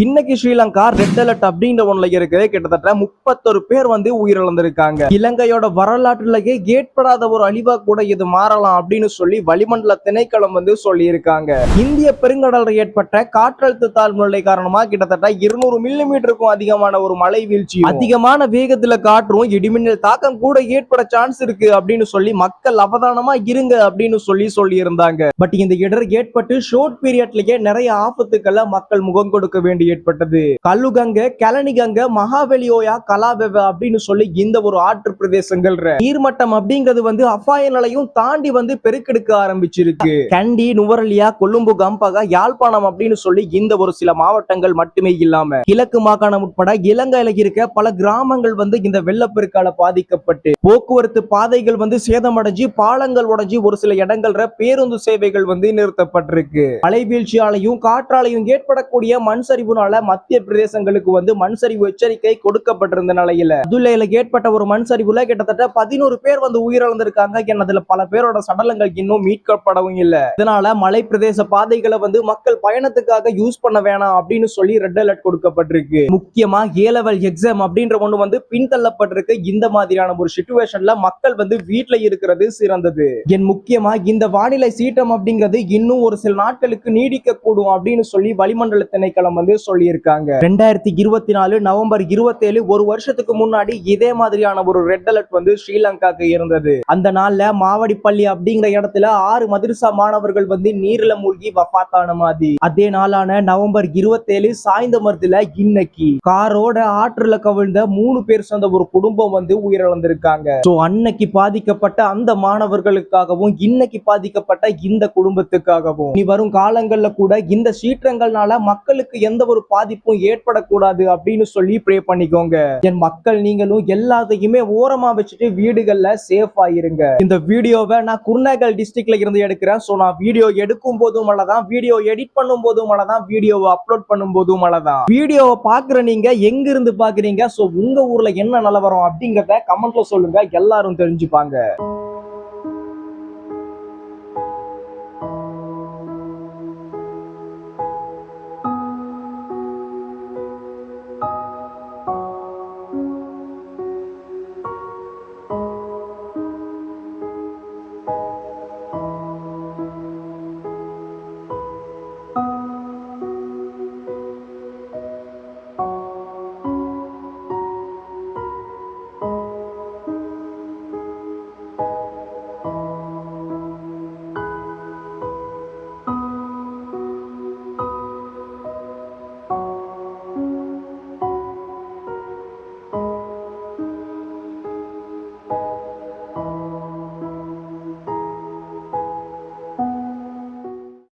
இன்னைக்கு Sri Lanka red alert அப்படின்ற ஒண்ணுல இருக்கு கிட்டத்தட்ட முப்பத்தொரு பேர் வந்து உயிரிழந்திருக்காங்க. இலங்கையோட வரலாற்றுலயே ஏற்படாத ஒரு அழிவா கூட இது மாறலாம் அப்படின்னு சொல்லி வளிமண்டல திணைக்களம் வந்து சொல்லி இருக்காங்க இந்திய பெருங்கடல் ஏற்பட்ட காற்றழுத்த தாழ்வு நிலை காரணமா கிட்டத்தட்ட இருநூறு மில்லி மீட்டருக்கும் அதிகமான ஒரு மழை வீழ்ச்சி அதிகமான வேகத்துல காற்றும் இடிமின்னல் தாக்கம் கூட ஏற்பட சான்ஸ் இருக்கு அப்படின்னு சொல்லி மக்கள் அவதானமா இருங்க அப்படின்னு சொல்லி சொல்லி இருந்தாங்க பட் இந்த இடர் ஏற்பட்டு ஷோர்ட் பீரியட்லயே நிறைய ஆபத்துக்களை மக்கள் முகம் கொடுக்க வேண்டிய ஏற்பட்டது. கல்லுகங்க கலனிகங்க மகாவெளியோயா கலாபெவ அப்படின்னு சொல்லி இந்த ஒரு ஆற்று பிரதேசங்கள் நீர்மட்டம் அப்படிங்கிறது வந்து அபாய நிலையும் தாண்டி வந்து பெருக்கெடுக்க ஆரம்பிச்சிருக்கு. கண்டி நுவரலியா கொழும்பு கம்பகா யாழ்ப்பாணம் அப்படின்னு சொல்லி இந்த ஒரு சில மாவட்டங்கள் மட்டுமே இல்லாம கிழக்கு மாகாணம் உட்பட இலங்கையில இருக்க பல கிராமங்கள் வந்து இந்த வெள்ளப்பெருக்கால பாதிக்கப்பட்டு போக்குவரத்து பாதைகள் வந்து சேதமடைஞ்சு பாலங்கள் உடைஞ்சு ஒரு சில இடங்கள்ல பேருந்து சேவைகள் வந்து நிறுத்தப்பட்டிருக்கு. மழை வீழ்ச்சியாலையும் காற்றாலையும் ஏற்படக்கூடிய மண் சரிவு சரிவுனால மத்திய பிரதேசங்களுக்கு வந்து மண் சரிவு எச்சரிக்கை கொடுக்கப்பட்டிருந்த நிலையில. துல்லையில ஏற்பட்ட ஒரு மண் சரிவுல கிட்டத்தட்ட பதினோரு பேர் வந்து உயிரிழந்திருக்காங்க. அதுல பல பேரோட சடலங்கள் இன்னும் மீட்கப்படவும் இல்ல. இதனால மலை பிரதேச பாதைகளை வந்து மக்கள் பயணத்துக்காக யூஸ் பண்ண வேணாம் அப்படின்னு சொல்லி ரெட் அலர்ட் கொடுக்கப்பட்டிருக்கு. முக்கியமா ஏ லெவல் எக்ஸாம் அப்படின்ற ஒண்ணு வந்து பின்தள்ளப்பட்டிருக்கு. இந்த மாதிரியான ஒரு சுச்சுவேஷன்ல மக்கள் வந்து வீட்டுல இருக்கிறது சிறந்தது. என் முக்கியமா இந்த வானிலை சீற்றம் அப்படிங்கிறது இன்னும் ஒரு சில நாட்களுக்கு நீடிக்க கூடும் அப்படின்னு சொல்லி வளிமண்டல திணைக்களம் வந்து சொல்லியிருக்காங்க. ரெண்டாயிரத்தி இருபத்தி நாலு நவம்பர் இருபத்தேழு ஒரு வருஷத்துக்கு முன்னாடி இதே மாதிரியான ஒரு ரெட் அலர்ட் வந்து ஸ்ரீலங்காக்கு இருந்தது. அந்த நாள்ல மாவடிப்பள்ளி அப்படிங்கிற இடத்துல ஆறு மதுரசா மாணவர்கள் வந்து நீர்ல மூழ்கி வஃபாத்தான மாதிரி. அதே நாளான நவம்பர் இருபத்தேழு சாய்ந்தமரத்துல இன்னைக்கு. காரோட ஆற்றுல கவிழ்ந்த மூணு பேர் சேர்ந்த ஒரு குடும்பம் வந்து உயிரிழந்திருக்காங்க. சோ அன்னைக்கு பாதிக்கப்பட்ட அந்த மாணவர்களுக்காகவும் இன்னைக்கு பாதிக்கப்பட்ட இந்த குடும்பத்துக்காகவும். இனி வரும் காலங்கள்ல கூட இந்த சீற்றங்கள்னால மக்களுக்கு எந்த ஒரு பாதிப்பும் ஏற்படக்கூடாது அப்படின்னு சொல்லி ப்ரே பண்ணிக்கோங்க. என் மக்கள் நீங்களும் எல்லாத்தையுமே ஓரமா வச்சுட்டு வீடுகள்ல சேஃப் ஆயிருங்க. இந்த வீடியோவை நான் குருநாகல் டிஸ்ட்ரிக்ட்ல இருந்து எடுக்கிறேன். சோ நான் வீடியோ எடுக்கும் போதும் தான் வீடியோ எடிட் பண்ணும் போதும் தான் வீடியோவை அப்லோட் பண்ணும் போதும் தான் வீடியோவை பாக்குற நீங்க எங்க இருந்து பாக்குறீங்க சோ உங்க ஊர்ல என்ன நிலவரம் அப்படிங்கறத கமெண்ட்ல சொல்லுங்க. எல்லாரும் தெரிஞ்சுப்பாங்க.